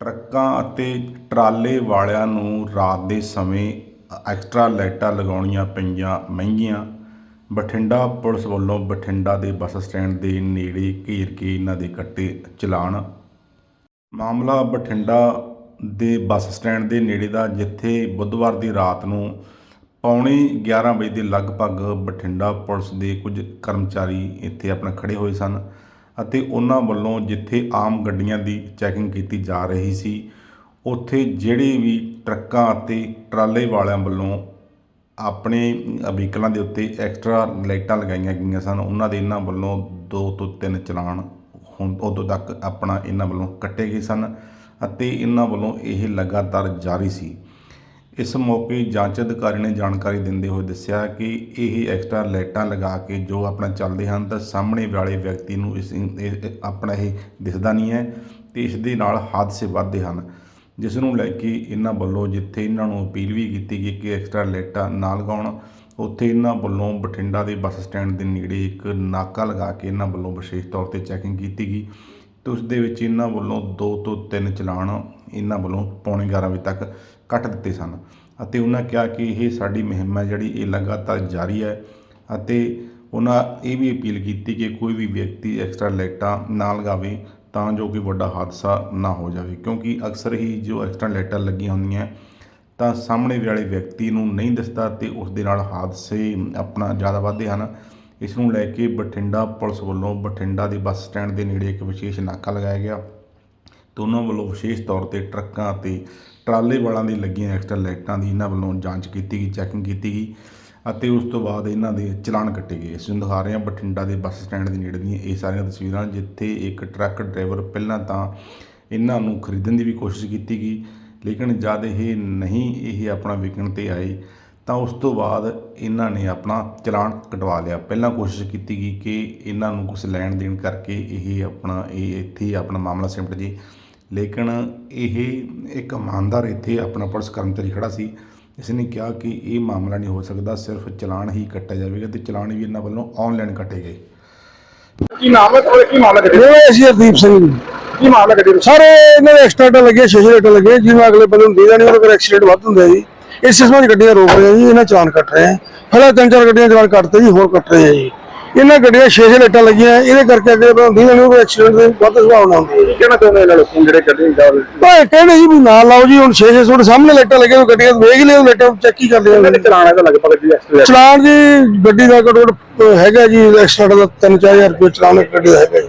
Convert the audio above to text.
ਟਰੱਕਾਂ ਅਤੇ ਟਰਾਲੇ ਵਾਲਿਆਂ ਨੂੰ ਰਾਤ ਦੇ ਸਮੇਂ ਐਕਸਟਰਾ ਲਾਈਟਾਂ ਲਗਾਉਣੀਆਂ ਪਈਆਂ ਮਹਿੰਗੀਆਂ। ਬਠਿੰਡਾ ਪੁਲਿਸ ਵੱਲੋਂ ਬਠਿੰਡਾ ਦੇ ਬੱਸ ਸਟੈਂਡ ਦੇ ਨੇੜੇ ਘੇਰ ਕੇ ਇਹਨਾਂ ਦੇ ਕੱਟੇ ਚਲਾਨ। ਮਾਮਲਾ ਬਠਿੰਡਾ ਦੇ ਬੱਸ ਸਟੈਂਡ ਦੇ ਨੇੜੇ ਦਾ, ਜਿੱਥੇ ਬੁੱਧਵਾਰ ਦੀ ਰਾਤ ਨੂੰ ਪੌਣੇ 11 ਵਜੇ ਦੇ ਲਗਭਗ ਬਠਿੰਡਾ ਪੁਲਿਸ ਦੇ ਕੁਝ ਕਰਮਚਾਰੀ ਇੱਥੇ ਆਪਣਾ ਖੜੇ ਹੋਏ ਸਨ। ਅਤੇ ਉਹਨਾਂ ਵੱਲੋਂ ਜਿੱਥੇ ਆਮ ਗੱਡੀਆਂ ਦੀ ਚੈਕਿੰਗ ਕੀਤੀ ਜਾ ਰਹੀ ਸੀ, ਉੱਥੇ ਜਿਹੜੇ ਵੀ ਟਰੱਕਾਂ ਅਤੇ ਟਰਾਲੇ ਵਾਲਿਆਂ ਵੱਲੋਂ ਆਪਣੇ ਵਹੀਕਲਾਂ ਦੇ ਉੱਤੇ ਐਕਸਟਰਾ ਲਾਈਟਾਂ ਲਗਾਈਆਂ ਗਈਆਂ ਸਨ, ਉਹਨਾਂ ਦੇ ਇਹਨਾਂ ਵੱਲੋਂ ਦੋ ਤੋਂ ਤਿੰਨ ਚਲਾਨ ਹੁਣ ਉਦੋਂ ਤੱਕ ਆਪਣਾ ਇਹਨਾਂ ਵੱਲੋਂ ਕੱਟੇ ਗਏ ਸਨ ਅਤੇ ਇਹਨਾਂ ਵੱਲੋਂ ਇਹ ਲਗਾਤਾਰ ਜਾਰੀ ਸੀ। ਇਸ ਮੌਕੇ ਜਾਂਚ ਅਧਿਕਾਰੀ ਨੇ ਜਾਣਕਾਰੀ ਦਿੰਦੇ ਹੋਏ ਦੱਸਿਆ ਕਿ ਇਹ ਐਕਸਟਰਾ ਲਾਈਟਾਂ ਲਗਾ ਕੇ ਜੋ ਆਪਣਾ ਚੱਲਦੇ ਹਨ, ਤਾਂ ਸਾਹਮਣੇ ਵਾਲੇ ਵਿਅਕਤੀ ਨੂੰ ਇਸ ਇਹ- ਆਪਣਾ ਇਹ ਦਿਸਦਾ ਨਹੀਂ ਹੈ ਤੇ ਇਸ ਦੇ ਨਾਲ ਹਾਦਸੇ ਵੱਧਦੇ ਹਨ, ਜਿਸ ਨੂੰ ਲੈ ਕੇ ਇਹਨਾਂ ਵੱਲੋਂ ਜਿੱਥੇ ਇਹਨਾਂ ਨੂੰ ਅਪੀਲ ਵੀ ਕੀਤੀ ਗਈ ਕਿ ਐਕਸਟਰਾ ਲਾਈਟਾਂ ਨਾ ਲਗਾਉਣ, ਉੱਥੇ ਇਹਨਾਂ ਵੱਲੋਂ ਬਠਿੰਡਾ ਦੇ ਬੱਸ ਸਟੈਂਡ ਦੇ ਨੇੜੇ ਇੱਕ ਨਾਕਾ ਲਗਾ ਕੇ ਇਹਨਾਂ ਵੱਲੋਂ ਵਿਸ਼ੇਸ਼ ਤੌਰ ਤੇ ਚੈਕਿੰਗ ਕੀਤੀ ਗਈ, ਤੇ ਉਸ ਦੇ ਵਿੱਚ ਇਹਨਾਂ ਵੱਲੋਂ ਦੋ ਤੋਂ ਤਿੰਨ ਚਲਾਨ ਇਹਨਾਂ ਵੱਲੋਂ ਪੌਣੇ 11 ਵਜੇ ਤੱਕ ਕੱਟ ਦਿੱਤੇ ਸਨ ਅਤੇ ਉਹਨਾਂ ਕਿਹਾ ਕਿ ਇਹ ਸਾਡੀ ਮੁਹਿੰਮ ਹੈ ਜਿਹੜੀ ਇਹ ਲਗਾਤਾਰ ਜਾਰੀ ਹੈ ਅਤੇ ਉਹਨਾਂ ਇਹ ਵੀ ਅਪੀਲ ਕੀਤੀ ਕਿ ਕੋਈ ਵੀ ਵਿਅਕਤੀ ਐਕਸਟਰਾ ਲਾਈਟਾਂ ਨਾ ਲਗਾਵੇ ਤਾਂ ਜੋ ਕਿ ਵੱਡਾ ਹਾਦਸਾ ਨਾ ਹੋ ਜਾਵੇ, ਕਿਉਂਕਿ ਅਕਸਰ ਹੀ ਜੋ ਐਕਸਟਰਾ ਲਾਈਟਾਂ ਲੱਗੀਆਂ ਹੁੰਦੀਆਂ ਤਾਂ ਸਾਹਮਣੇ ਵਾਲੇ ਵਿਅਕਤੀ ਨੂੰ ਨਹੀਂ ਦਿਸਦਾ ਤੇ ਉਸ ਦੇ ਨਾਲ ਹਾਦਸੇ ਆਪਣਾ ਜ਼ਿਆਦਾ ਵੱਧਦੇ ਹਨ। ਇਸ ਨੂੰ ਲੈ ਕੇ ਬਠਿੰਡਾ ਪੁਲਿਸ ਵੱਲੋਂ ਬਠਿੰਡਾ ਦੇ ਬੱਸ ਸਟੈਂਡ ਦੇ ਨੇੜੇ ਇੱਕ ਵਿਸ਼ੇਸ਼ ਨਾਕਾ ਲਗਾਇਆ ਗਿਆ। ਤੇ ਉਹਨਾਂ ਵੱਲੋਂ ਵਿਸ਼ੇਸ਼ ਤੌਰ ਤੇ ਟਰੱਕਾਂ ਅਤੇ ਟਰਾਲੇ ਵਾਲਾਂ ਦੀ ਲੱਗੀਆਂ ਐਕਸਟਰਾ ਲਾਈਟਾਂ ਦੀ ਇਹਨਾਂ ਵੱਲੋਂ ਜਾਂਚ ਕੀਤੀ ਗਈ, ਚੈਕਿੰਗ ਕੀਤੀ ਗਈ ਅਤੇ ਉਸ ਤੋਂ ਬਾਅਦ ਇਹਨਾਂ ਦੇ ਚਲਾਨ ਕੱਟੇ ਗਏ। ਇਸ ਨੂੰ ਦਿਖਾ ਰਹੇ ਹਾਂ, ਬਠਿੰਡਾ ਦੇ ਬੱਸ ਸਟੈਂਡ ਦੇ ਨੇੜੇ ਦੀਆਂ ਇਹ ਸਾਰੀਆਂ ਤਸਵੀਰਾਂ ਜਿੱਥੇ ਇੱਕ ਟਰੱਕ ਡਰਾਈਵਰ ਪਹਿਲਾਂ ਤਾਂ ਇਹਨਾਂ ਨੂੰ ਖਰੀਦਣ ਦੀ ਵੀ ਕੋਸ਼ਿਸ਼ ਕੀਤੀ ਗਈ, ਲੇਕਿਨ ਜਦ ਇਹ ਨਹੀਂ ਇਹ ਆਪਣਾ ਵਿਕਣ ਤੇ ਆਏ ਤਾਂ ਉਸ ਤੋਂ ਬਾਅਦ ਇਹਨਾਂ ਨੇ ਆਪਣਾ ਚਲਾਨ ਕਟਵਾ ਲਿਆ। ਪਹਿਲਾਂ ਕੋਸ਼ਿਸ਼ ਕੀਤੀ ਗਈ ਕਿ ਇਹਨਾਂ ਨੂੰ ਕੁਝ ਲੈਣ ਦੇਣ ਕਰਕੇ ਇਹ ਆਪਣਾ, ਇਹ ਇੱਥੇ ਆਪਣਾ ਮਾਮਲਾ ਸਿਮਟ ਜੇ। ਲੇਕਿਨ ਇਹ ਇੱਕ ਇਮਾਨਦਾਰ ਇੱਥੇ ਆਪਣਾ ਪੁਲਿਸ ਕਰਮਚਾਰੀ ਖੜਾ ਸੀ। ਇਸ ਨੇ ਕਿਹਾ ਕਿ ਇਹ ਮਾਮਲਾ ਨਹੀਂ ਹੋ ਸਕਦਾ ਸਿਰਫ ਚਲਾਨ ਹੀ ਕੱਟਿਆ ਜਾਵੇਗਾ ਤੇ ਚਲਾਨ ਵੀ ਇਹਨਾਂ ਵੱਲੋਂ ਆਨਲਾਈਨ ਕੱਟੇ ਗਏ। ਕੀ ਨਾਮ ਹੈ ਤੁਹਾਡਾ? ਕੀ ਮਾਮਲਾ ਦਾ? ਇਹ ਅਸੀਂ ਹਰਦੀਪ ਸਿੰਘ ਜੀ। ਕੀ ਮਾਮਲਾ ਦਾ? ਸਾਰੇ ਇਹਨਾਂ ਦੇ ਐਕਸਟਰਾ ਟਾ ਲੱਗੇ ਛੇ ਛੇ ਲੱਗੇ ਜਿਵੇਂ ਅਗਲੇ ਬੰਦੇ ਨੂੰ ਦੀਦਾ ਨਹੀਂ ਉਹਦੇ ਐਕਸੀਡੈਂਟ ਵੱਧ ਹੁੰਦਾ ਜੀ। ਇਸ ਸਿਸਟਮ ਗੱਡੀਆਂ ਰੋਕ ਰਹੇ ਆ ਜੀ ਇਹਨਾਂ ਚਲਾਨ ਕੱਟ ਰਹੇ ਆ। ਪਹਿਲਾਂ ਤਿੰਨ ਚਾਰ ਗੱਡੀਆਂ ਚਲਾਨ ਕੱਟਦੇ ਜੀ ਹੋਰ ਕੱਟ ਰਹੇ ਆ ਜੀ। ਇਹਨਾਂ ਗੱਡੀਆਂ ਛੇ ਛੇ ਲਾਈਟਾਂ ਲੱਗੀਆਂ ਇਹਦੇ ਕਰਕੇ ਅੱਗੇ ਦੀਦਾ ਨਹੀਂ ਉਹਦੇ ਐਕਸੀਡੈਂਟ ਦੀ ਵੱਧ ਸੰਭਾਵਨਾ ਹੁੰਦੀ ਹੈ। ਕੀ ਕਹਿਣਾ ਚਾਹੁੰਦੇ ਇਹਨਾਂ ਲੋਕਾਂ ਨੂੰ ਜਿਹੜੇ ਗੱਡੀ ਜਾ ਤਾਂ ਇਹ ਕਹਿੰਦੇ ਜੀ ਵੀ ਨਾ ਲਾਓ ਜੀ ਹੁਣ ਛੇ ਛੇ ਤੁਹਾਡੇ ਸਾਹਮਣੇ ਲਾਈਟਾਂ ਲੱਗੀਆਂ ਗੱਡੀਆਂ ਵੇਖ ਲਿਓ ਲਾਈਟਾਂ ਚੈੱਕ ਹੀ ਕਰ ਲਿਓ ਨੇ ਚਲਾਣਾ ਦਾ ਲਗਭਗ ਜੀ ਐਕਸਟਰਾ ਚਲਾਨ ਜੀ ਗੱਡੀ ਦਾ ਘੱਟੋ ਘੱਟ ਹੈਗਾ ਜੀ ਐਕਸਟਰਾ ਦਾ 3-4000 ਰੁਪਏ ਚਲਾਨ ਇੱਕ ਗੱਡੀ ਦਾ ਹੈਗਾ